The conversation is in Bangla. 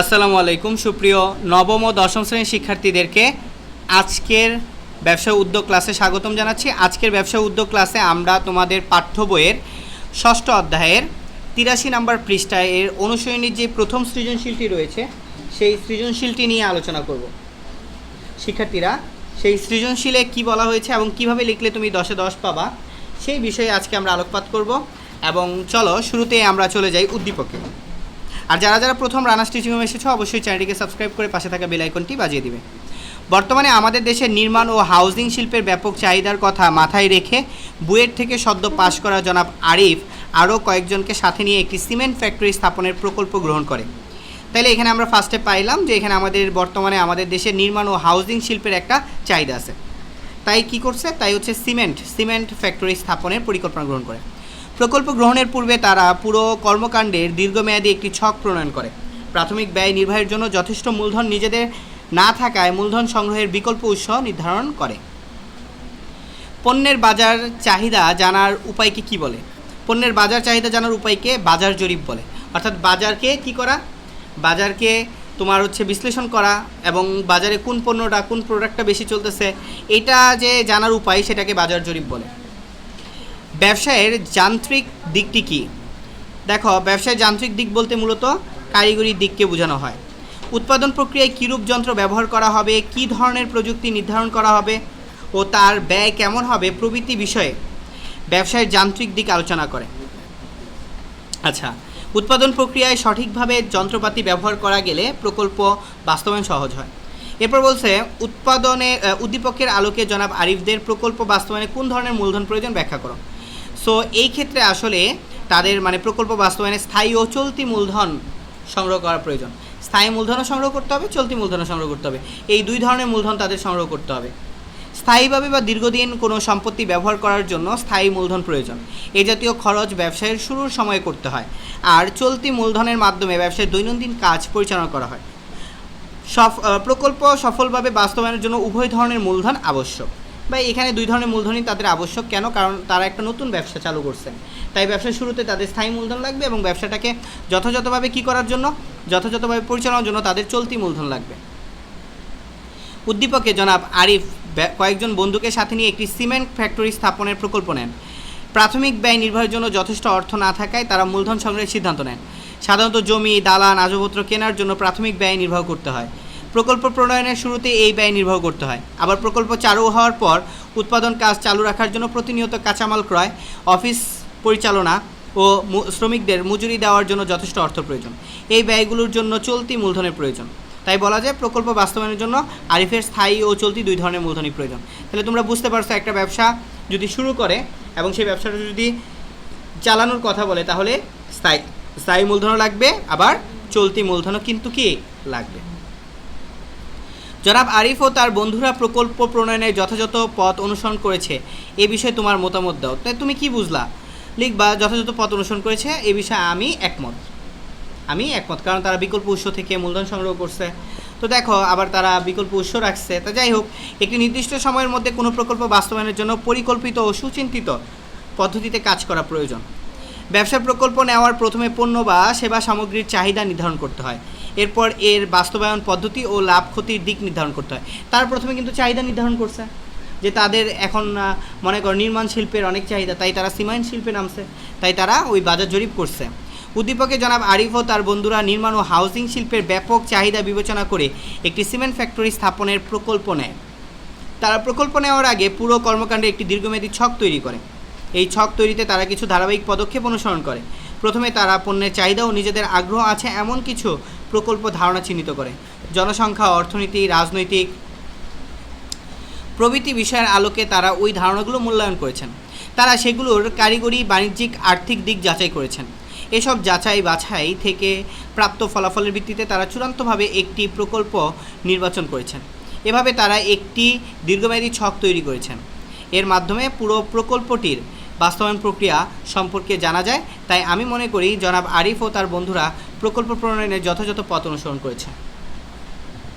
আসসালামু আলাইকুম, সুপ্রিয় নবম ও দশম শ্রেণির শিক্ষার্থীদেরকে আজকের ব্যবসা উদ্যোগ ক্লাসে স্বাগতম জানাচ্ছি। আজকের ব্যবসা উদ্যোগ ক্লাসে আমরা তোমাদের পাঠ্য বইয়ের ষষ্ঠ অধ্যায়ের তিরাশি নম্বর পৃষ্ঠায় এর অনুসরণীর যে প্রথম সৃজনশীলটি রয়েছে, সেই সৃজনশীলটি নিয়ে আলোচনা করব। শিক্ষার্থীরা, সেই সৃজনশীলে কি বলা হয়েছে এবং কীভাবে লিখলে তুমি দশে দশ পাবা, সেই বিষয়ে আজকে আমরা আলোকপাত করব এবং চলো শুরুতে আমরা চলে যাই উদ্দীপকে। আর যারা যারা প্রথম রানা স্টিচিং রুমে এসেছ, অবশ্যই চ্যানেলটিকে সাবস্ক্রাইব করে পাশে থাকা বেল আইকনটি বাজিয়ে দিবে। বর্তমানে আমাদের দেশের নির্মাণ ও হাউজিং শিল্পের ব্যাপক চাহিদার কথা মাথায় রেখে বুয়েট থেকে সদ্য পাশ করা জনাব আরিফ আরও কয়েকজনকে সাথে নিয়ে একটি সিমেন্ট ফ্যাক্টরি স্থাপনের প্রকল্প গ্রহণ করে। তাইলে এখানে আমরা ফার্স্টে পাইলাম যে এখানে আমাদের বর্তমানে আমাদের দেশের নির্মাণ ও হাউজিং শিল্পের একটা চাহিদা আছে। তাই কি করছে? তাই হচ্ছে সিমেন্ট সিমেন্ট ফ্যাক্টরি স্থাপনের পরিকল্পনা গ্রহণ করে। প্রকল্প গ্রহণের পূর্বে তারা পুরো কর্মকাণ্ডের দীর্ঘমেয়াদী একটি ছক প্রণয়ন করে। প্রাথমিক ব্যয় নির্বাহের জন্য যথেষ্ট মূলধন নিজেদের না থাকায় মূলধন সংগ্রহের বিকল্প উৎস নির্ধারণ করে। পণ্যের বাজার চাহিদা জানার উপায়কে কি বলে? পণ্যের বাজার চাহিদা জানার উপায়কে বাজার জরিপ বলে। অর্থাৎ বাজারকে কি করা? বাজারকে তোমার হচ্ছে বিশ্লেষণ করা এবং বাজারে কোন পণ্যটা, কোন প্রোডাক্টটা বেশি চলতেছে, এটা যে জানার উপায় সেটাকে বাজার জরিপ বলে। ব্যবসায়ের যান্ত্রিক দিকটি কী? দেখো, ব্যবসায়ের যান্ত্রিক দিক বলতে মূলত কারিগরি দিককে বোঝানো হয়। উৎপাদন প্রক্রিয়ায় কীরূপ যন্ত্র ব্যবহার করা হবে, কী ধরনের প্রযুক্তি নির্ধারণ করা হবে ও তার ব্যয় কেমন হবে প্রভৃতি বিষয়ে ব্যবসায়ের যান্ত্রিক দিক আলোচনা করে। আচ্ছা উৎপাদন প্রক্রিয়ায় সঠিকভাবে যন্ত্রপাতি ব্যবহার করা গেলে প্রকল্প বাস্তবায়ন সহজ হয়। এরপর বলছে, উৎপাদনে উদ্দীপকের আলোকে জনাব আরিফদের প্রকল্প বাস্তবায়নে কোন ধরনের মূলধন প্রয়োজন ব্যাখ্যা করো। সো এই ক্ষেত্রে আসলে তাদের মানে প্রকল্প বাস্তবায়নে স্থায়ী ও চলতি মূলধন সংগ্রহ করা প্রয়োজন। স্থায়ী মূলধনও সংগ্রহ করতে হবে, চলতি মূলধনও সংগ্রহ করতে হবে। এই দুই ধরনের মূলধন তাদের সংগ্রহ করতে হবে। স্থায়ীভাবে বা দীর্ঘদিন কোনো সম্পত্তি ব্যবহার করার জন্য স্থায়ী মূলধন প্রয়োজন। এ জাতীয় খরচ ব্যবসায়ের শুরুর সময়ে করতে হয় আর চলতি মূলধনের মাধ্যমে ব্যবসায়ের দৈনন্দিন কাজ পরিচালনা করা হয়। সফ প্রকল্প সফলভাবে বাস্তবায়নের জন্য উভয় ধরনের মূলধন আবশ্যক। বা এখানে দুই ধরনের মূলধনই তাদের আবশ্যক। কেন? কারণ তারা একটা নতুন ব্যবসা চালু করছেন। তাই ব্যবসার শুরুতে তাদের স্থায়ী মূলধন লাগবে এবং ব্যবসাটাকে যথাযথভাবে কী করার জন্য, যথাযথভাবে পরিচালনার জন্য তাদের চলতি মূলধন লাগবে। উদ্দীপকে জনাব আরিফ কয়েকজন বন্ধুকে সাথে নিয়ে একটি সিমেন্ট ফ্যাক্টরি স্থাপনের প্রকল্প নেন। প্রাথমিক ব্যয় নির্বাহের জন্য যথেষ্ট অর্থ না থাকায় তারা মূলধন সংগ্রহের সিদ্ধান্ত নেন। সাধারণত জমি, দালান আজপত্র কেনার জন্য প্রাথমিক ব্যয় নির্বাহ করতে হয়। প্রকল্প প্রণয়নের শুরুতে এই ব্যয় নির্বাহ করতে হয়। আবার প্রকল্প চালু হওয়ার পর উৎপাদন কাজ চালু রাখার জন্য প্রতিনিয়ত কাঁচামাল ক্রয়, অফিস পরিচালনা ও শ্রমিকদের মজুরি দেওয়ার জন্য যথেষ্ট অর্থ প্রয়োজন। এই ব্যয়গুলোর জন্য চলতি মূলধনের প্রয়োজন। তাই বলা যায় প্রকল্প বাস্তবায়নের জন্য আরিফের স্থায়ী ও চলতি দুই ধরনের মূলধনই প্রয়োজন। তাহলে তোমরা বুঝতে পারছ একটা ব্যবসা যদি শুরু করে এবং সেই ব্যবসাটা যদি চালানোর কথা বলে, তাহলে স্থায়ী স্থায়ী মূলধনও লাগবে, আবার চলতি মূলধনও কিন্তু কি লাগবে? জনাব আরিফ ও তার বন্ধুরা প্রকল্প প্রণয়নের যথাযথ পথ অনুসরণ করেছে। এ বিষয়ে তোমার মতামত দাও। তাই তুমি কি বুঝলা? লিখবা, যথাযথ পথ অনুসরণ করেছে, এ বিষয়ে আমি একমত। আমি একমত, কারণ তারা বিকল্প উৎস থেকে মূলধন সংগ্রহ করছে। তো দেখো, আবার তারা বিকল্প উৎস রাখছে। তা যাই হোক, একটি নির্দিষ্ট সময়ের মধ্যে কোনো প্রকল্প বাস্তবায়নের জন্য পরিকল্পিত ও সুচিন্তিত পদ্ধতিতে কাজ করা প্রয়োজন। ব্যবসা প্রকল্প নেওয়ার প্রথমে পণ্য বা সেবা সামগ্রীর চাহিদা নির্ধারণ করতে হয়। এরপর এর বাস্তবায়ন পদ্ধতি ও লাভ ক্ষতির দিক নির্ধারণ করতে হয়। তার প্রথমে কিন্তু চাহিদা নির্ধারণ করছে, যে তাদের এখন মনে করো নির্মাণ শিল্পের অনেক চাহিদা, তাই তারা সিমেন্ট শিল্পে নামছে, তাই তারা ওই বাজার জরিপ করছে। উদ্দীপকে জনাব আরিফ ও তার বন্ধুরা নির্মাণ ও হাউসিং শিল্পের ব্যাপক চাহিদা বিবেচনা করে একটি সিমেন্ট ফ্যাক্টরি স্থাপনের প্রকল্প নেয়। তারা প্রকল্প নেওয়ার আগে পুরো কর্মকাণ্ডে একটি দীর্ঘমেয়াদী ছক তৈরি করে। এই ছক তৈরিতে তারা কিছু ধারাবাহিক পদক্ষেপ অনুসরণ করে। প্রথমে তারা পণ্যের চাহিদা ও নিজেদের আগ্রহ আছে এমন কিছু প্রকল্প ধারণা চিহ্নিত করে। জনসংখ্যা, অর্থনীতি, রাজনৈতিক প্রভৃতি বিষয়ের আলোকে তারা ওই ধারণাগুলো মূল্যায়ন করেছেন। তারা সেগুলোর কারিগরি, বাণিজ্যিক, আর্থিক দিক যাচাই করেছেন। এসব যাচাই বাছাই থেকে প্রাপ্ত ফলাফলের ভিত্তিতে তারা চূড়ান্তভাবে একটি প্রকল্প নির্বাচন করেছেন। এভাবে তারা একটি দীর্ঘমেয়াদী ছক তৈরি করেছেন। এর মাধ্যমে পুরো প্রকল্পটির বাস্তবায়ন প্রক্রিয়া সম্পর্কে জানা যায়। তাই আমি মনে করি জনাব আরিফ ও তার বন্ধুরা প্রকল্প প্রণয়নে যথাযথ পথ অনুসরণ করেছে।